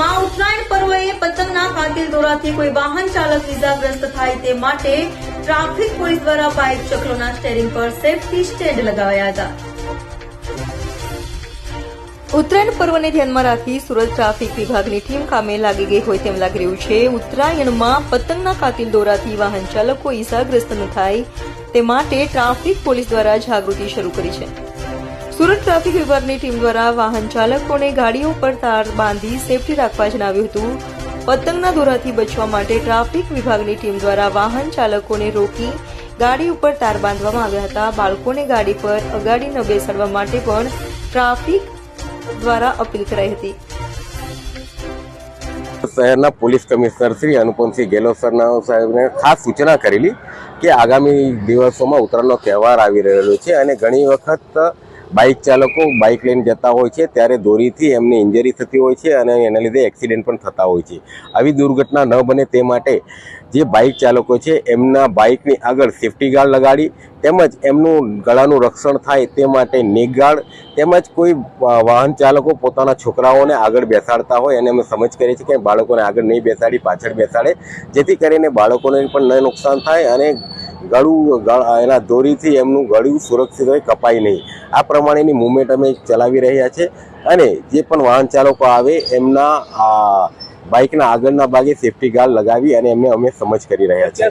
સુરતમાં ઉત્તરાયણ પર્વએ પતંગના કાતિલ દોરાથી કોઈ વાહન ચાલક ઇજાગ્રસ્ત થાય તે માટે ટ્રાફિક પોલીસ દ્વારા બાઇક ચક્રોના સ્ટેરિંગ પર સેફટી સ્ટેન્ડ લગાવ્યા હતા. ઉત્તરાયણ પર્વને ધ્યાનમાં રાખી સુરત ટ્રાફિક વિભાગની ટીમ કામે લાગી ગઈ હોય તેમ લાગી રહ્યું છે. ઉત્તરાયણમાં પતંગના કાતિલ દોરાથી વાહન ચાલકો ઇજાગ્રસ્ત ન થાય તે માટે ટ્રાફિક પોલીસ દ્વારા જાગૃતિ શરૂ કરી છે. સુરત ટ્રાફિક વિભાગની ટીમ દ્વારા વાહન ચાલકોને ગાડીઓ પર તાર બાંધી સેફટી રાખવા જણાવ્યું હતું. પતંગના દોરાથી બચવા માટે ટ્રાફિક વિભાગની ટીમ દ્વારા વાહન ચાલકોને રોકી ગાડી ઉપર તાર બાંધવામાં આવ્યા હતા. બાળકોને ગાડી પર અગાડી ન બેસાડવા માટે પણ ટ્રાફિક દ્વારા અપીલ કરાઈ હતી. શહેરના પોલીસ કમિશનર શ્રી અનુપમસિંહ ગેહલોત સરના સાહેબને ખાસ સૂચના કરેલી કે આગામી દિવસોમાં ઉત્તરાયણનો તહેવાર આવી રહેલો છે અને ઘણી વખત બાઇક ચાલકો બાઇક લઈને જતા હોય છે, ત્યારે દોરીથી એમને ઇન્જરી થતી હોય છે અને એના લીધે એક્સિડન્ટ પણ થતા હોય છે. આવી દુર્ઘટના ન બને તે માટે જે બાઇક ચાલકો છે, એમના બાઇકની આગળ સેફટી ગાર્ડ લગાડી તેમજ એમનું ગળાનું રક્ષણ થાય તે માટે નેક ગાર્ડ તેમજ કોઈ વાહન ચાલકો પોતાના છોકરાઓને આગળ બેસાડતા હોય અને અમે સમજ કરીએ છીએ કે બાળકોને આગળ નહીં બેસાડી, પાછળ બેસાડે. જેથી કરીને બાળકોને પણ ન નુકસાન થાય અને ગળું એના દોરીથી એમનું ગળું સુરક્ષિત હોય, કપાય નહીં. આ પ્રમાણેની મુવમેન્ટ અમે ચલાવી રહ્યા છે. અને જે પણ વાહન ચાલકો આવે, એમના બાઇકના આગળના ભાગે સેફટી ગાર્ડ લગાવી અને એમને અમે સમજ કરી રહ્યા છીએ.